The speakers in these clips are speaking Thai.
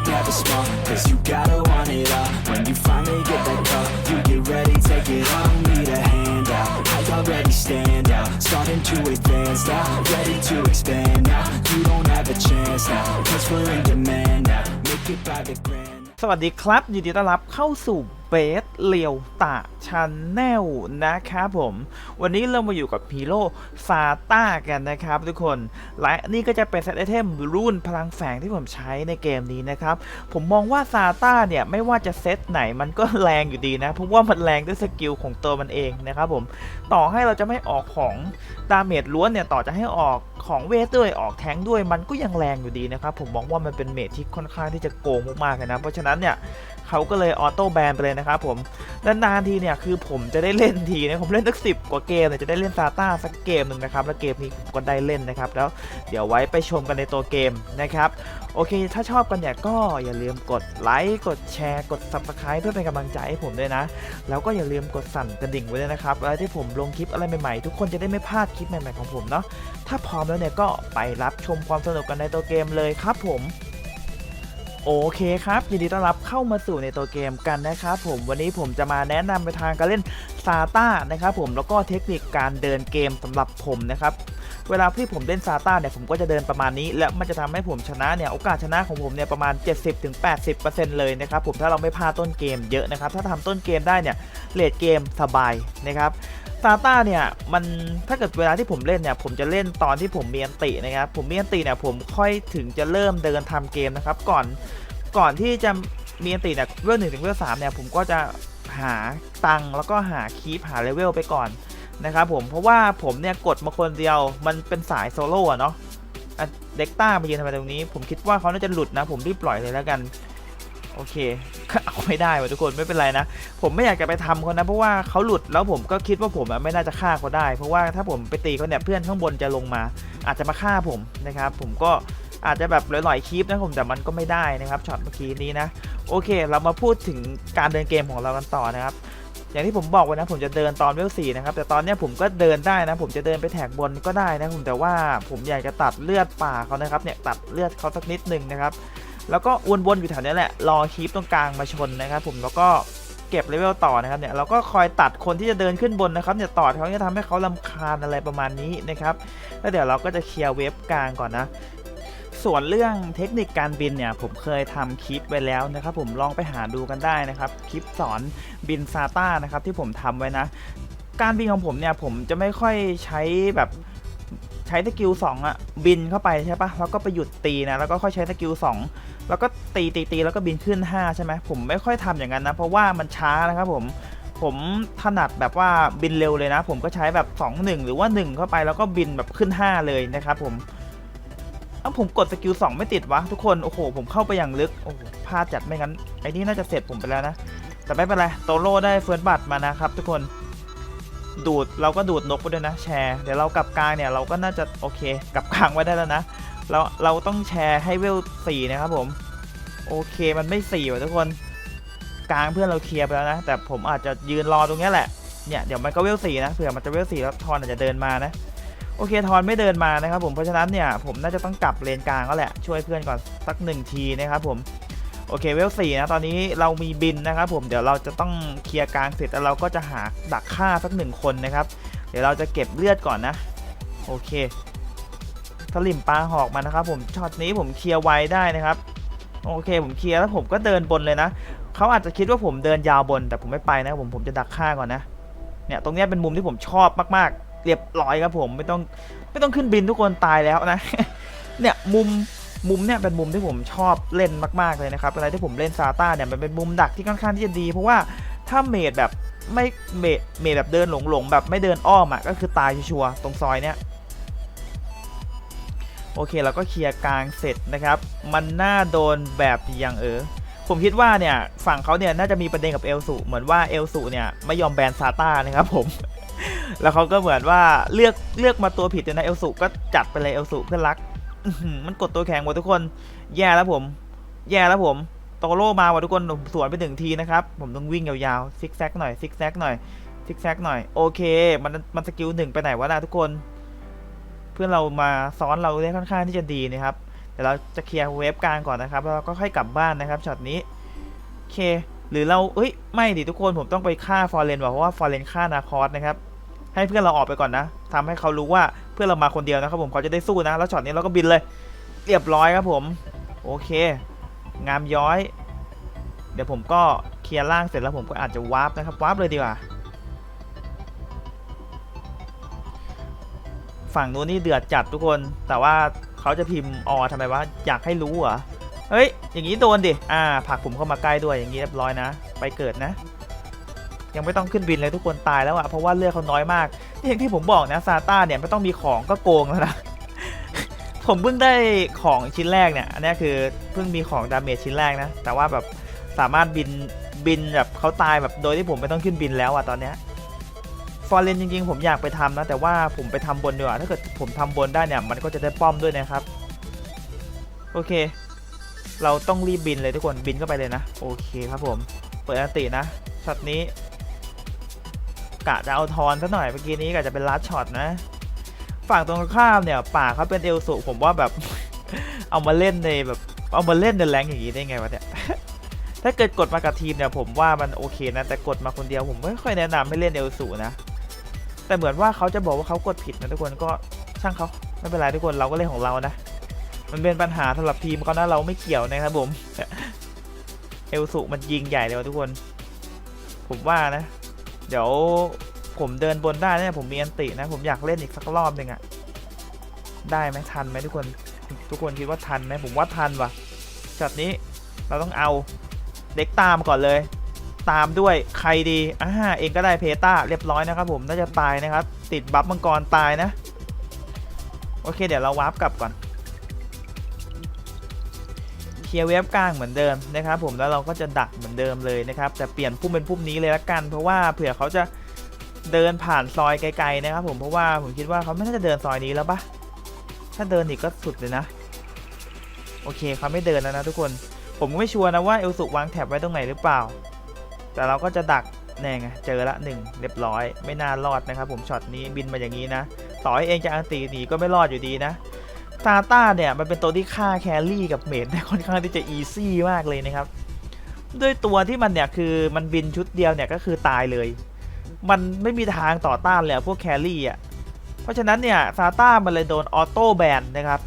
Thinking big, never small. Cause you gotta want it all. When you finally get that call, you get ready, take it on. Need a hand out. I already stand out. Starting to advance now. Ready to expand now. You don't have a chance now. Cause we're in demand now. Make it by the grand. สวัสดีครับยินดีต้อนรับเข้าสู่ เบสเลียวตาชันแนลนะครับผม วันนี้เรามาอยู่กับฮีโร่ซาต้ากันนะครับทุกคน และนี่ก็จะเป็นเซตไอเทมรุ่นพลังแฝงที่ผมใช้ในเกมนี้นะครับ ผมมองว่าซาต้าเนี่ยไม่ว่าจะเซตไหนมันก็แรงอยู่ดีนะ เพราะว่ามันแรงด้วยสกิลของตัวมันเองนะครับผม ต่อให้เราจะไม่ออกของดาเมจล้วนเนี่ยต่อจะให้ออกของเวทด้วยออกแทงด้วยมันก็ยังแรงอยู่ดีนะครับผมมองว่ามันเป็นเมจที่ค่อนข้างที่จะโกงมากๆเลยนะ เพราะฉะนั้นเนี่ย เขาก็เลยออโต้แบนไปเลยนะครับผมนานๆทีเนี่ยคือผมจะได้เล่นทีนะผมเล่นสักสิบกว่าเกมเนี่ยจะได้เล่นซาต้าสักเกมหนึ่งนะครับแล้วเกมนี้ก็ได้เล่นนะครับแล้วเดี๋ยวไว้ไปชมกันในตัวเกมนะครับโอเค ถ้าชอบกันเนี่ยก็อย่าลืมกดไลค์กดแชร์กด Subscribe เพื่อเป็นกำลังใจให้ผมด้วยนะ แล้วก็อย่าลืมกดสั่นกระดิ่งไว้ด้วยนะครับเวลาที่ผมลงคลิปอะไรใหม่ๆ ทุกคนจะได้ไม่พลาดคลิปใหม่ๆของผมเนาะถ้าพร้อมแล้วเนี่ยก็ไปรับชมความสนุกกันในตัวเกมเลยครับผม โอเคครับ ยินดีต้อนรับเข้ามาสู่ในตัวเกมกันนะครับผมวันนี้ผมจะมาแนะนำไปทางการเล่นซาต้านะครับผมแล้วก็เทคนิคการเดินเกมสำหรับผมนะครับเวลาที่ผมเล่นซาต้าเนี่ยผมก็จะเดินประมาณนี้ และมันจะทำให้ผมชนะเนี่ยโอกาสชนะของผมเนี่ยประมาณ 70-80%เลยนะครับผมถ้าเราไม่พลาดต้นเกมเยอะนะครับถ้าทำต้นเกมได้เนี่ยเลดเกมสบายนะครับ ซาต้าเนี่ยมันถ้าเกิดเวลาที่ผมเล่นเนี่ยผมจะเล่นตอนที่ผมมีอันตินะครับผมมีอันติเนี่ยผมค่อยถึงจะเริ่มเดินทำเกมนะครับ ก่อนก่อนที่จะมีอันติเนี่ยเวลหนึ่งถึงเวลสามเนี่ยผมก็จะหาตังค์แล้วก็หาคีปหาเลเวลไปก่อนนะครับผมเพราะว่าผมเนี่ยกดมาคนเดียวมันเป็นสายโซโล่เนาะเด็กต้ามายืนทำไมตรงนี้ ผมคิดว่าเขาน่าจะหลุดนะ ผมรีบปล่อยเลยแล้วกัน โอเค เอาไม่ได้ว่ะทุกคนไม่เป็นไรนะ ผมไม่อยากจะไปทำเขานะเพราะว่าเขาหลุดแล้วผมก็คิดว่าผมไม่น่าจะฆ่าเขาได้ เพราะว่าถ้าผมไปตีเขาเนี่ยเพื่อนข้างบนจะลงมา อาจจะมาฆ่าผมนะครับ ผมก็อาจจะแบบลอยๆคลิปนะผมแต่มันก็ไม่ได้นะครับช็อตเมื่อกี้นี้นะโอเค เรามาพูดถึงการเดินเกมของเรากันต่อนะครับอย่างที่ผมบอกไว้นะผมจะเดินตอนเวลสี่นะครับแต่ตอนนี้ผมก็เดินได้นะ ผมจะเดินไปแถกบนก็ได้นะผมแต่ว่าผมอยากจะตัดเลือดป่าเขานะครับเนี่ยตัดเลือดเขาสักนิดหนึ่งนะครับ แล้วก็วนๆอยู่แถวนี้แหละรอคลิปตรงกลางมาชนนะครับผมแล้วก็เก็บเลเวลต่อนะครับเนี่ยเราก็คอยตัดคนที่จะเดินขึ้นบนนะครับเนี่ยต่อเขาจะทำให้เขาลำคาญอะไรประมาณนี้นะครับแล้วเดี๋ยวเราก็จะเคลียร์เว็บกลางก่อนนะส่วนเรื่องเทคนิคการบินเนี่ยผมเคยทำคลิปไว้แล้วนะครับผมลองไปหาดูกันได้นะครับคลิปสอนบินซาต้านะครับที่ผมทำไว้นะ การบินของผมเนี่ยผมจะไม่ค่อยใช้แบบ ช้สกิล2อะบินเข้าไปใช่ปะแล้วก็ไปหยุดตีนะแล้วก็ค่อยใช้สกิล2แล้วก็ตีตีตีแล้วก็บินขึ้น 5 ใช่ไหมผมไม่ค่อยทำอย่างนั้นนะ เพราะว่ามันช้านะครับผมผมถนัดแบบว่าบินเร็วเลยนะ ผมก็ใช้แบบ 2 1 หรือว่า 1 เข้าไปแล้วก็บินแบบขึ้น 5 เลยนะครับผมเอ้าผมกดสกิล2ไม่ติดวะทุกคนโอ้โห ผมเข้าไปอย่างลึกโอ้โหพลาดจัดไม่งั้นไอ้นี่น่าจะเสร็จผมไปแล้วนะ แต่ไม่เป็นไรโตโร่ได้เฟิร์สบัตมานะครับทุกคน ดูดเราก็ดูดนกไปด้วยนะแชร์เดี๋ยวเรากลับกลางเนี่ยเราก็น่าจะโอเคกลับกลางไว้ได้แล้วนะเราเราต้องแชร์ให้เวลสี่นะครับผมโอเคมันไม่สี่ว่ะทุกคนกลางเพื่อนเราเคลียร์ไปแล้วนะ แต่ผมอาจจะยืนรอตรงนี้แหละเนี่ยเดี๋ยวมันก็เวลสี่นะเผื่อมันจะเวลสี่แล้วทอนอาจจะเดินมานะโอเคทอนไม่เดินมานะครับผมเพราะฉะนั้นเนี่ยผมน่าจะต้องกลับเลนกลางก็แหละช่วยเพื่อนก่อนสักหนึ่งทีนะครับผม โอเคเวลสี่นะตอนนี้เรามีบินนะครับผมเดี๋ยวเราจะต้องเคลียร์กลางเสร็จแล้วเราก็จะหาดักฆ่าสักหนึ่งคนนะครับ เดี๋ยวเราจะเก็บเลือดก่อนนะ โอเคสลิมปลาหอกมานะครับ ผมช็อตนี้ผมเคลียร์ไวได้นะครับ โอเค ผมเคลียร์แล้วผมก็เดินบนเลยนะเขาอาจจะคิดว่าผมเดินยาวบน แต่ผมไม่ไปนะผมผมจะดักฆ่าก่อนนะเนี่ยตรงนี้เป็นมุมที่ผมชอบมากๆ เรียบร้อยครับผมไม่ต้องไม่ต้องขึ้นบินทุกคนตายแล้วนะ เนี่ยมุม มุมเนี่ยเป็นมุมที่ผมชอบเล่นมากๆเลยนะครับอะไรที่ผมเล่นซาต้าเนี่ยมันเป็นมุมดักที่ค่อนข้างที่จะดี เพราะว่าถ้าเมดแบบไม่เมดเมดแบบเดินหลงๆแบบไม่เดินอ้อมอะก็คือตายชัวร์ๆตรงซอยเนี้ยโอเคเราก็เคลียร์กลางเสร็จนะครับ มันน่าโดนแบบอย่างเออผมคิดว่าเนี่ยฝั่งเขาเนี่ยน่าจะมีประเด็นกับเอลสุเหมือนว่าเอลสุเนี่ยไม่ยอมแบนซาต้านะครับผม แล้วเขาก็เหมือนว่าเลือกเลือกมาตัวผิดเลยนะเอลสุก็จัดไปเลยเอลสุเพื่อนรัก มันกดตัวแข็งหมดทุกคน แย่แล้วผม แย่แล้วผมโตโร่มาว่ะทุกคนผมสวนไปหนึ่งทีนะครับ ผมต้องวิ่งยาวๆซิกแซกหน่อยซิกแซกหน่อยซิกแซกหน่อยโอเค มันมันสกิลหนึ่งไปไหนวะนะทุกคน เพื่อนเรามาซ้อนเราได้ค่อนข้างที่จะดีนะครับเดี๋ยวเราจะเคลียร์เวฟกลางก่อนนะครับแล้วก็ค่อยกลับบ้านนะครับช็อตนี้โอเค หรือเราเอ้ยไม่ดิทุกคนผมต้องไปฆ่าฟอร์เรนว่ะเพราะว่าฟอร์เรนฆ่านาคอสนะครับให้เพื่อนเราออกไปก่อนนะทำให้เขารู้ว่า พื่อนเรามาคนเดียวนะครับผมเขาจะได้สู้นะแล้วช็อตนี้เราก็บินเลย เรียบร้อยครับผม โอเค งามย้อย เดี๋ยวผมก็เคลียร์ล่างเสร็จแล้วผมก็อาจจะวาร์ปนะครับวาร์ปเลยดีกว่าฝั่งนู้นนี่เดือดจัดทุกคน แต่ว่าเขาจะพิมพ์อทำไมวะ อยากให้รู้เหรอ เฮ้ย อย่างนี้โดนดิ อ่าผักผมเข้ามาใกล้ด้วย อย่างนี้เรียบร้อยนะ ไปเกิดนะ ยังไม่ต้องขึ้นบินเลยทุกคนตายแล้วอะเพราะว่าเลือดเขาน้อยมากนี่อย่างที่ผมบอกนะซาต้าเนี่ยไม่ต้องมีของก็โกงแล้วนะผมเพิ่งได้ของชิ้นแรกเนี่ยอันนี้คือเพิ่งมีของดาเมจชิ้นแรกนะ แต่ว่าแบบสามารถบินบินแบบเขาตายแบบโดยที่ผมไม่ต้องขึ้นบินแล้วอะตอนเนี้ยฟอร์เรนจริงๆ ผมอยากไปทำนะแต่ว่าผมไปทำบนดีกว่าถ้าเกิดผมทำบนได้เนี่ยมันก็จะได้ป้อมด้วยนะครับ โอเค เราต้องรีบบินเลยทุกคนบินเข้าไปเลยนะ โอเคครับผม เปิดอันตินะช็อตนี้ กะจะเอาทอนซะหน่อยเมื่อกี้นี้กะจะเป็นลัดช็อตนะ ฝั่งตรงข้ามเนี่ยป่าเขาเป็นเอลสุผมว่าแบบ เอามาเล่นในแบบเอามาเล่นในแรงอย่างนี้ได้ไงวะเนี่ยถ้าเกิดกดมากับทีมเนี่ยผมว่ามันโอเคนะ แต่กดมาคนเดียวผมไม่ค่อยแนะนำให้เล่นเอลสุนะแต่เหมือนว่าเขาจะบอกว่าเขากดผิดนะทุกคนก็ช่างเขาไม่เป็นไรทุกคนเราก็เล่นของเรานะ มันเป็นปัญหาสำหรับทีมเขานะเราไม่เกี่ยวนะครับผมเอลสุมันยิงใหญ่เลยวะทุกคน ผมว่านะ เดี๋ยวผมเดินบนได้เนี่ยผมมีอันตินะ ผมอยากเล่นอีกสักรอบหนึ่งอะได้ไหมทันไหมทุกคน ทุกคนคิดว่าทันไหมผมว่าทันว่ะช็อตนี้เราต้องเอาเด็กตามก่อนเลย ตามด้วยใครดีอ่าเองก็ได้เพตาเรียบร้อยนะครับ ผมน่าจะตายนะครับ ติดบัฟมังกรตายนะ โอเค เดี๋ยวเราวาร์ปกลับก่อน ลียร์เว็บกลางเหมือนเดิมนะครับผมแล้วเราก็จะดักเหมือนเดิมเลยนะครับแต่เปลี่ยนพุ่มเป็นพุ่มนี้เลยละกัน เพราะว่าเผื่อเขาจะเดินผ่านซอยไกลๆนะครับผมเพราะว่าผมคิดว่าเขาไม่น่าจะเดินซอยนี้แล้วปะถ้าเดินอีกก็สุดเลยนะ โอเคเขาไม่เดินแล้วนะทุกคน ผมก็ไม่ชัวร์นะว่าเอลสุวางแถบไว้ตรงไหนหรือเปล่า แต่เราก็จะดักแน่ไงเจอละหนึ่งเรียบร้อย ไม่น่ารอดนะครับผมช็อตนี้บินมาอย่างนี้นะ ต่อให้เองจะอันตีหนีก็ไม่รอดอยู่ดีนะ ซาต้าเนี่ยมันเป็นตัวที่ฆ่าแครี่กับเมดได้ค่อนข้างที่จะอีซี่มากเลยนะครับ ด้วยตัวที่มันเนี่ยคือมันบินชุดเดียวเนี่ยก็คือตายเลย มันไม่มีทางต่อต้านเลยอะพวกแครี่อะ เพราะฉะนั้นเนี่ยซาต้ามันเลยโดนออโต้แบนนะครับ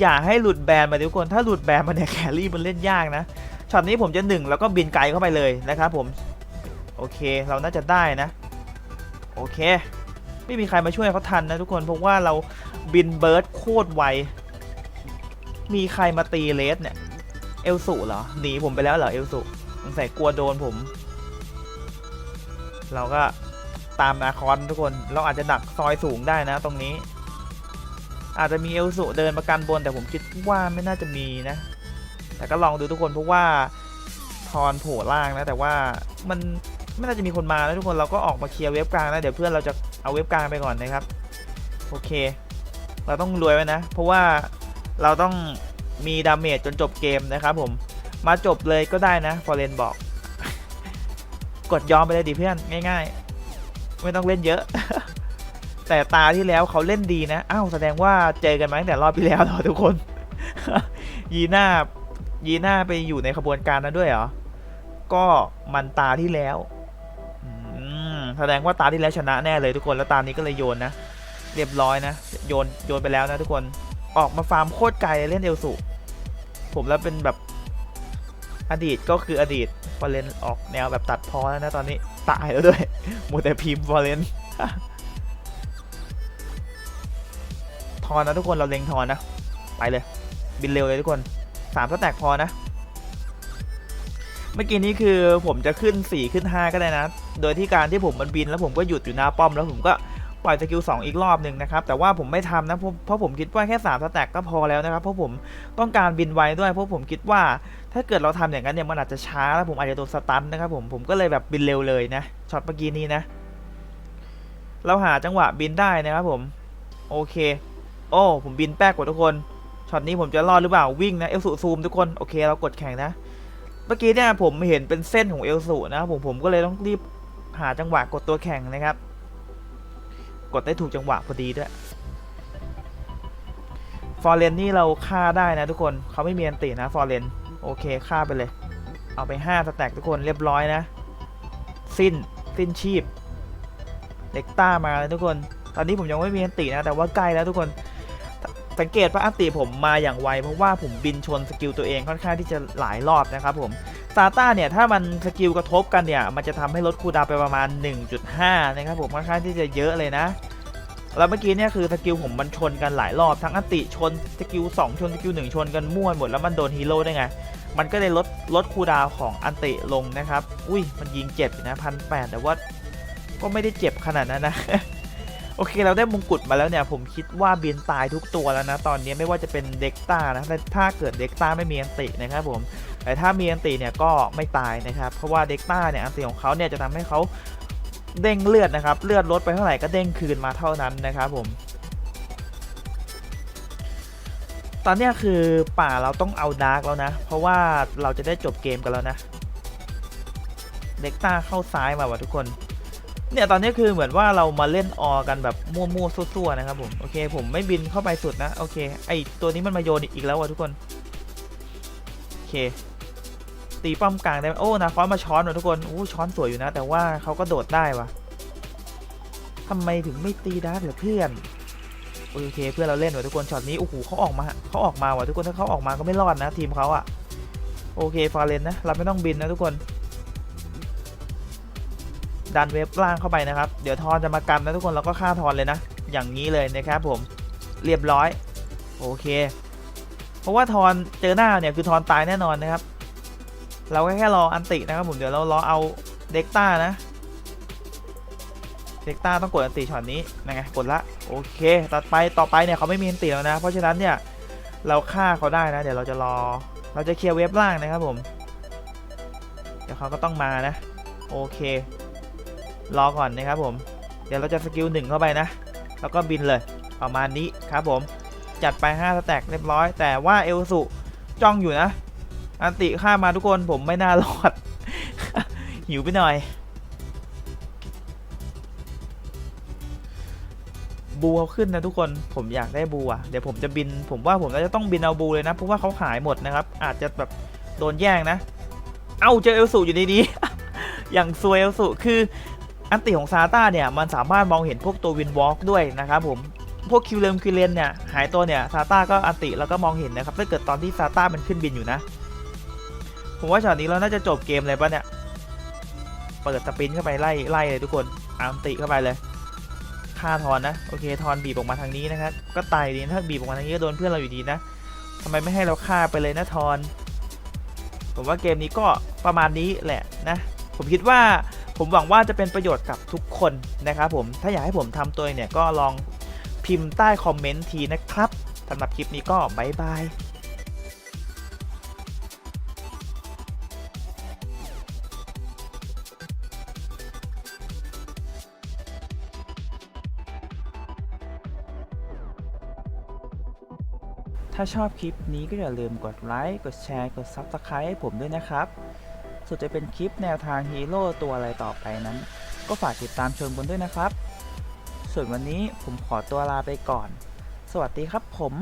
อย่าให้หลุดแบนมาทุกคน ถ้าหลุดแบนมาเนี่ยแครี่มันเล่นยากนะ ช็อตนี้ผมจะหนึ่งแล้วก็บินไกลเข้าไปเลยนะครับผม โอเคเราน่าจะได้นะ โอเค ไม่มีใครมาช่วยเขาทันนะทุกคนเพราะว่าเราบินเบิร์ดโคตรไว มีใครมาตีเลสเนี่ย เอลสุเหรอ หนีผมไปแล้วเหรอเอลสุสงสัยกลัวโดนผม เราก็ตามนาคอนทุกคน เราอาจจะดักซอยสูงได้นะตรงนี้ อาจจะมีเอลสุเดินมากันบน แต่ผมคิดว่าไม่น่าจะมีนะ แต่ก็ลองดูทุกคนเพราะว่าทอนโผล่ล่างนะ แต่ว่ามัน ไม่น่าจะมีคนมาแล้วทุกคนเราก็ออกมาเคลียร์เว็บกลางนะเดี๋ยวเพื่อนเราจะเอาเว็บกลางไปก่อนนะครับ โอเค เราต้องรวยไว้นะ เพราะว่าเราต้องมีดาเมจจนจบเกมนะครับผมมาจบเลยก็ได้นะฟอร์เรนบอก กดยอมไปเลยดิเพื่อนง่าย ๆ ไม่ต้องเล่นเยอะ แต่ตาที่แล้วเขาเล่นดีนะอ้าวแสดงว่าเจอกันมาตั้งแต่รอบที่แล้วเหรอทุกคน ยีน่ายีน่าไปอยู่ในขบวนการนั้นด้วยเหรอก็มันตาที่แล้ว แสดงว่าตาที่แล้วชนะแน่เลยทุกคนแล้วตานี้ก็เลยโยนนะ เรียบร้อยนะ โยนโยนไปแล้วนะทุกคนออกมาฟาร์มโคตรไกลเล่นเอลสุผมแล้วเป็นแบบอดีตก็คืออดีตฟอร์เรนออกแนวแบบตัดพอแล้วนะตอนนี้ตายแล้วด้วยมัวแต่พิมพ์ฟอร์เรนทอนนะทุกคนเราเล็งทอนนะ ไปเลย บินเร็วเลยทุกคนสามสแต็กพอนะ เมื่อกี้นี้คือผมจะขึ้น 4 ขึ้น 5 ก็ได้นะ โดยที่การที่ผมมันบินแล้วผมก็หยุดอยู่หน้าป้อมแล้วผมก็ปล่อยสกิล2อีกรอบหนึ่งนะครับ แต่ว่าผมไม่ทำนะเพราะผมคิดว่าแค่3สแต็กก็พอแล้วนะครับ เพราะผมต้องการบินไวด้วย เพราะผมคิดว่าถ้าเกิดเราทำอย่างนั้นเนี่ยมันอาจจะช้าแล้วผมอาจจะโดนสตันนะครับผมผมก็เลยแบบบินเร็วเลยนะช็อตเมื่อกี้นี้นะ เราหาจังหวะบินได้นะครับผม โอเค โอ้ผมบินแป๊กกว่าทุกคนช็อตนี้ผมจะรอดหรือเปล่าวิ่งนะเอลสูซูมทุกคนโอเค เรากดแข่งนะ เมื่อกี้เนี่ยผมเห็นเป็นเส้นของเอลสูนะครับผมผมก็เลยต้องรีบหาจังหวะกดตัวแข่งนะครับ กดได้ถูกจังหวะพอดีด้วยฟอร์เรนนี่เราฆ่าได้นะทุกคนเขาไม่มีอันตินะฟอร์เรนโอเคฆ่าไปเลย เอาไป5สแต็กทุกคนเรียบร้อยนะ สิ้นสิ้นชีพเด็กต้ามาเลยทุกคน ตอนนี้ผมยังไม่มีอันตินะ แต่ว่าใกล้แล้วทุกคน สังเกตว่าอัติผมมาอย่างไวเพราะว่าผมบินชนสกิลตัวเองค่อนข้างที่จะหลายรอบนะครับผมซาต้าเนี่ยถ้ามันสกิลกระทบกันเนี่ยมันจะทำให้ลดคูดาวไปประมาณ 1.5 นะครับผมค่อนข้างที่จะเยอะเลยนะแล้วเมื่อกี้เนี่ยคือสกิลผมมันชนกันหลายรอบทั้งอัติชนสกิล2ชนสกิล1ชนกันมั่วหมดแล้วมันโดนฮีโร่ได้ไงมันก็เลยลดลดคูดาวของอันติลงนะครับ อุ้ยมันยิงเจ็บนะพันแแต่ว่าก็ไม่ได้เจ็บขนาดนั้นนะ โอเคเราได้มงกุฎมาแล้วเนี่ย ผมคิดว่าเบินตายทุกตัวแล้วนะ ตอนนี้ไม่ว่าจะเป็นเด็กต้านะแต่ถ้าเกิดเด็กต้าไม่มีอันตินะครับผมแต่ถ้ามีอันติเนี่ยก็ไม่ตายนะครับ เพราะว่าเด็กต้าเนี่ยอันติของเขาเนี่ยจะทำให้เขาเด้งเลือดนะครับ เลือดลดไปเท่าไหร่ก็เด้งคืนมาเท่านั้นนะครับผม ตอนนี้คือป่าเราต้องเอาดาร์กแล้วนะ เพราะว่าเราจะได้จบเกมกันแล้วนะ เด็กต้าเข้าซ้ายมาว่ะทุกคน เนี่ยตอนนี้คือเหมือนว่าเรามาเล่นออกันแบบมั่วๆซั่วๆนะครับผมโอเค ผมไม่บินเข้าไปสุดนะโอเค ไอตัวนี้มันมาโยนอีกแล้วว่ะทุกคนโอเค ตีป้อมกลางได้ไหมโอ้นาคอสมาช้อนว่ะทุกคนโอ้ช้อนสวยอยู่นะ แต่ว่าเขาก็โดดได้ว่ะทำไมถึงไม่ตีดาร์กเหรอเพื่อนโอเคเพื่อนเราเล่นว่ะทุกคนช็อตนี้โอ้โหเขาออกมาเขาออกมาว่ะทุกคนถ้าเขาออกมาก็ไม่รอดนะ ทีมเขาอะโอเคฟาเรนนะเราไม่ต้องบินนะทุกคน ดันเว็บล่างเข้าไปนะครับ เดี๋ยวทอนจะมากันนะทุกคนเราก็ฆ่าทอนเลยนะ อย่างนี้เลยนะครับผมเรียบร้อย โอเค เพราะว่าทอนเจอหน้าเนี่ยคือทอนตายแน่นอนนะครับ เราก็แค่รออันตินะครับผมเดี๋ยวเรารอเอาเด็กต้านะเด็กต้าต้องกดอันติช็อตนี้นะไงกดละโอเคต่อไปต่อไปเนี่ยเขาไม่มีอันติแล้วนะ เพราะฉะนั้นเนี่ยเราฆ่าเขาได้นะ เดี๋ยวเราจะรอเราจะเคลียร์เว็บล่างนะครับผม เดี๋ยวเขาก็ต้องมานะ โอเค รอก่อนนะครับผม เดี๋ยวเราจะสกิลหนึ่งเข้าไปนะ แล้วก็บินเลยประมาณนี้ครับผม จัดไป5สแต็กเรียบร้อย แต่ว่าเอลสุจ้องอยู่นะ อันติฆ่ามาทุกคนผมไม่น่ารอด หิวไปหน่อย บูเขาขึ้นนะทุกคน ผมอยากได้บูอะ เดี๋ยวผมจะบิน ผมว่าผมน่าจะต้องบินเอาบูเลยนะ เพราะว่าเขาหายหมดนะครับ อาจจะแบบโดนแย่งนะ เอ้าเจอเอลสุอยู่ในนี้ อย่างซวยเอลสุคือ อันติของซาต้าเนี่ยมันสามารถมองเห็นพวกตัววินวอล์กด้วยนะครับผมพวกคิวเลมคิวเลนเนี่ยหายตัวเนี่ยซาต้าก็อันติแล้วก็มองเห็นนะครับถ้าเกิดตอนที่ซาต้ามันขึ้นบินอยู่นะ ผมว่าช็อตนี้เราน่าจะจบเกมเลยปะเนี่ยเปิดสปินเข้าไปไล่ไล่เลยทุกคนอันติเข้าไปเลยฆ่าทอนนะโอเคทอนบีบออกมาทางนี้นะครับก็ตายดีถ้าบีบออกมาทางนี้ก็โดนเพื่อนเราอยู่ดีนะทำไมไม่ให้เราฆ่าไปเลยนะทอน ผมว่าเกมนี้ก็ประมาณนี้แหละนะ ผมคิดว่า ผมหวังว่าจะเป็นประโยชน์กับทุกคนนะครับผม ถ้าอยากให้ผมทำตัวเองเนี่ยก็ลองพิมพ์ใต้คอมเมนต์ทีนะครับสำหรับคลิปนี้ก็บายบายถ้าชอบคลิปนี้ก็อย่าลืมกดไลค์ กดแชร์ กด Subscribe ให้ผมด้วยนะครับ ส่วนจะเป็นคลิปแนวทางฮีโร่ตัวอะไรต่อไปนั้น ก็ฝากติดตามชมบนด้วยนะครับ ส่วนวันนี้ผมขอตัวลาไปก่อน สวัสดีครับผม